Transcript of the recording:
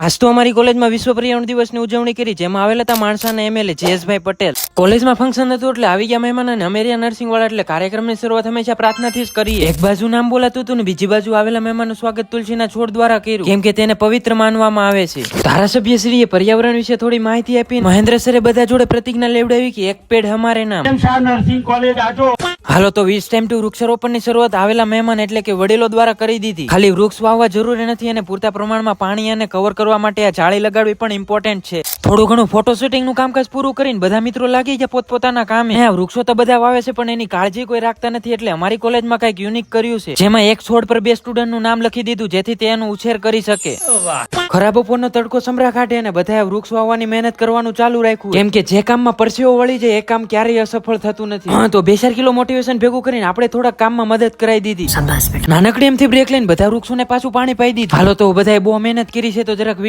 આજ તો અમારી કોલેજમાં વિશ્વ પર્યાવરણ દિવસની ઉજવણી કરી, જેમાં આવેલા હતા માણસાના એમએલએ જયેશભાઈ પટેલ. કોલેજમાં ફંક્શન હતું એટલે આવી ગયા મહેમાન અને અમેરિયા નર્સિંગ વાળા એટલે કાર્યક્રમની શરૂઆત હંમેશા પ્રાર્થનાથી જ કરી એક બાજુ નામ બોલાતું હતું ને બીજી બાજુ આવેલા મહેમાનનું સ્વાગત તુલસીના છોડ દ્વારા કર્યું. કેમ કે તેને પવિત્ર માનવામાં આવે છે. ધારાસભ્ય શ્રીએ પર્યાવરણ વિશે થોડી માહિતી આપી મહેન્દ્ર સરે બધા જોડે પ્રતિજ્ઞા લેવડાવી કે એક પેડ હમારે નામ. નર્સિંગ કોલેજ આજો. હાલો, તો વીસ ટાઈમ ટુ વૃક્ષારોપણની શરૂઆત આવેલા મહેમાન એટલે કે વડીલો દ્વારા કરી દીધી. ખાલી વૃક્ષ વાવવા જરૂરી નથી અને પૂરતા પ્રમાણમાં પાણી અને કવર કરવા માટે આ જાળી લગાડવી પણ ઇમ્પોર્ટન્ટ છે. થોડું ઘણું ફોટો શૂટિંગનું કામકાજ પૂરું કરીને બધા મિત્રો લાગી ગયા પોતપોતાના કામે. હા વૃક્ષો તો બધા વાવે છે પણ એની કાળજી કોઈ રાખતા નથી એટલે અમારી કોલેજમાં કંઈક યુનિક કર્યું છે. જેમાં એક છોડ પર બે સ્ટુડન્ટનું નામ લખી દીધું જેથી તે એનું ઉછેર કરી શકે. ખરાબ બપોરનો તડકો સમરા કાઢે અને બધાએ વૃક્ષ વાવવાની મહેનત કરવાનું ચાલુ રાખ્યું. કેમ કે જે કામમાં પરસેવો વળી જાય એ કામ ક્યારેય અસફળ થતું નથી. હા તો બે ચાર કિલો મોટિવેશન ભેગું કરીને આપણે થોડા કામમાં મદદ કરાવી દીધી. નાનકડી એમથી બ્રેક લઈને બધા વૃક્ષોને પાછું પાણી પાઈ દીધું. હાલો તો બધાએ બહુ મહેનત કરી છે તો જરાક